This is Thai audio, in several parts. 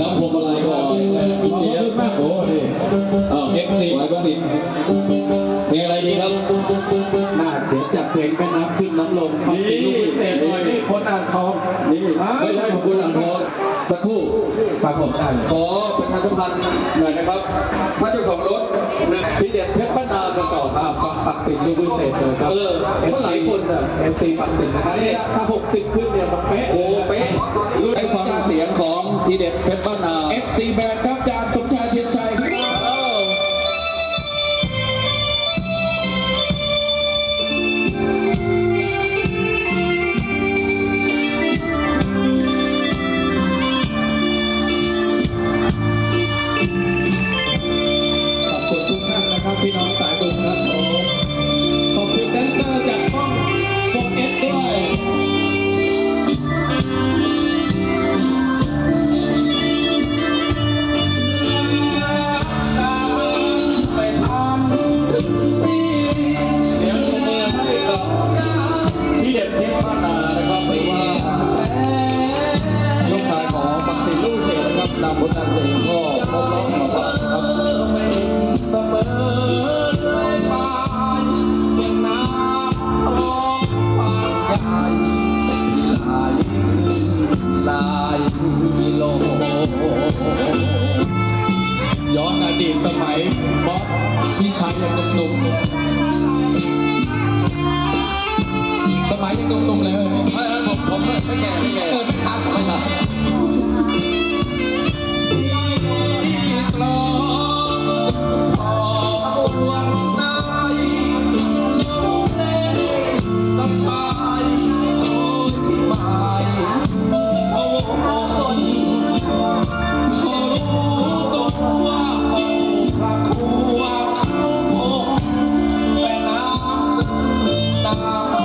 รับพวงมาลัยก่อนขอบคุณมากโอ้ดิอ้าวเอ็กซ์ซีมาสิเพลงอะไรดีครับน่าเดี๋ยวจัดเพลงแม่น้ำขึ้นน้ำลงมาสิลูกพิเศษหน่อยนี่คนอ่างทองนี่ไม่ใช่ของคุณอ่างทองสักครู่ปรากฏได้ขอประชาสัมพันธ์หน่อยนะครับท่านเจ้าของรถหนึ่งทีเด็ดเพชรบ้านนากันต่อคอ่ารับปักสินลูกพิเศษเลยครับเออเพราะหลายคนน่ะเอฟซีปักสินนะครับเนี่ยถ้าหกสิบขึ้นเนี่ยมันเป๊ะโอ้เป๊ะได้ฟังเสียง ของทีเด็ดเพชรบ้านนาเอฟซีแบนครับจานสมชายเทียนชัยครับ นำผลงานเพลงก็พบร้องมาฝากครับเสมอเลยมาเมืองน้ำทองปากใหญ่ลายลายกิโลย้อนอดีตสมัยบ๊อบพี่ชายยังหนุ่มๆสมัยยังหนุ่มๆเลยไม่ไม่ผมผมไม่แก่ไม่แก่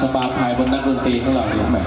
ชบาภายบนนักดนตรีของเราเนี่ยแหม